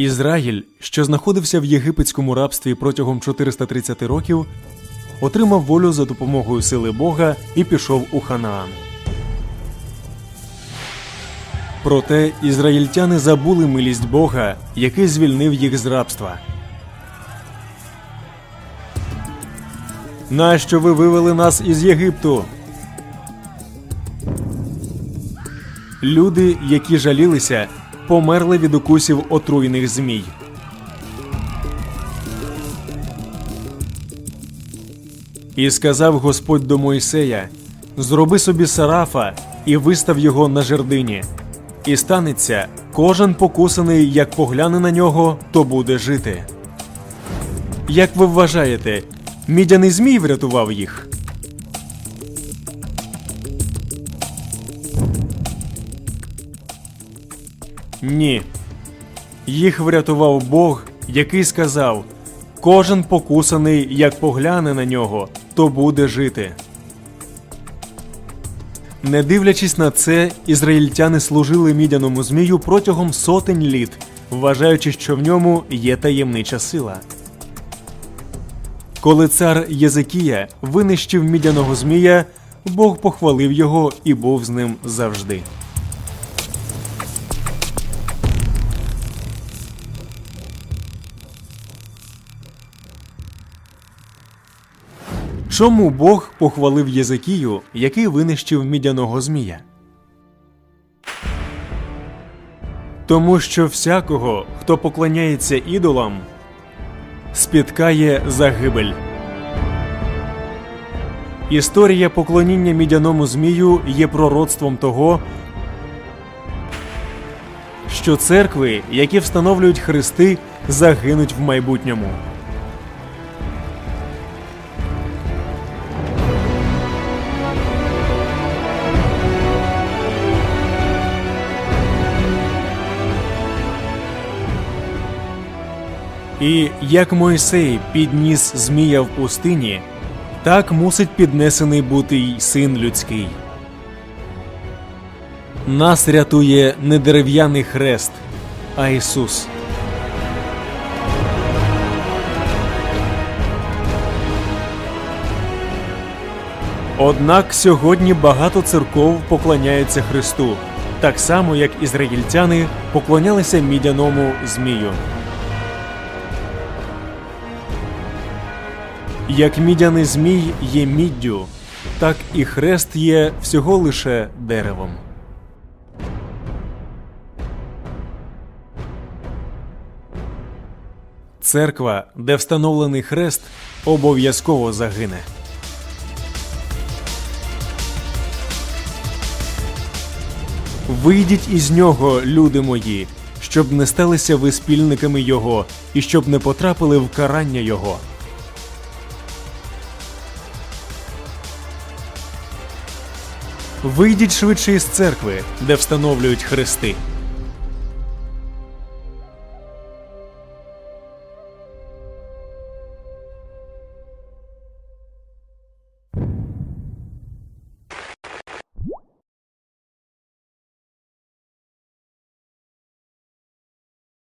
Ізраїль, що знаходився в єгипетському рабстві протягом 430 років, отримав волю за допомогою сили Бога і пішов у Ханаан. Проте ізраїльтяни забули милість Бога, який звільнив їх з рабства. Нащо ви вивели нас із Єгипту? Люди, які жалілися, померли від укусів отруйних змій. І сказав Господь до Мойсея: Зроби собі сарафа і вистав його на жердині. І станеться, кожен покусаний, як погляне на нього, то буде жити. Як ви вважаєте, мідяний змій врятував їх? Ні. Їх врятував Бог, який сказав: кожен покусаний, як погляне на нього, то буде жити. Не дивлячись на це, ізраїльтяни служили мідяному змію протягом сотень літ, вважаючи, що в ньому є таємнича сила. Коли цар Єзекія винищив мідяного змія, Бог похвалив його і був з ним завжди. Чому Бог похвалив Єзекію, який винищив мідяного змія? Тому що всякого, хто поклоняється ідолам, спіткає загибель. Історія поклоніння мідяному змію є пророцтвом того, що церкви, які встановлюють хрести, загинуть в майбутньому. І як Мойсей підніс змія в пустині, так мусить піднесений бути й син людський. Нас рятує не дерев'яний хрест, а Ісус. Однак сьогодні багато церков поклоняються Христу, так само як ізраїльтяни поклонялися мідяному змію. Як мідяний змій є міддю, так і хрест є всього лише деревом. Церква, де встановлений хрест, обов'язково загине. Вийдіть із нього, люди мої, щоб не сталися ви спільниками його, і щоб не потрапили в карання його. Вийдіть швидше із церкви, де встановлюють хрести.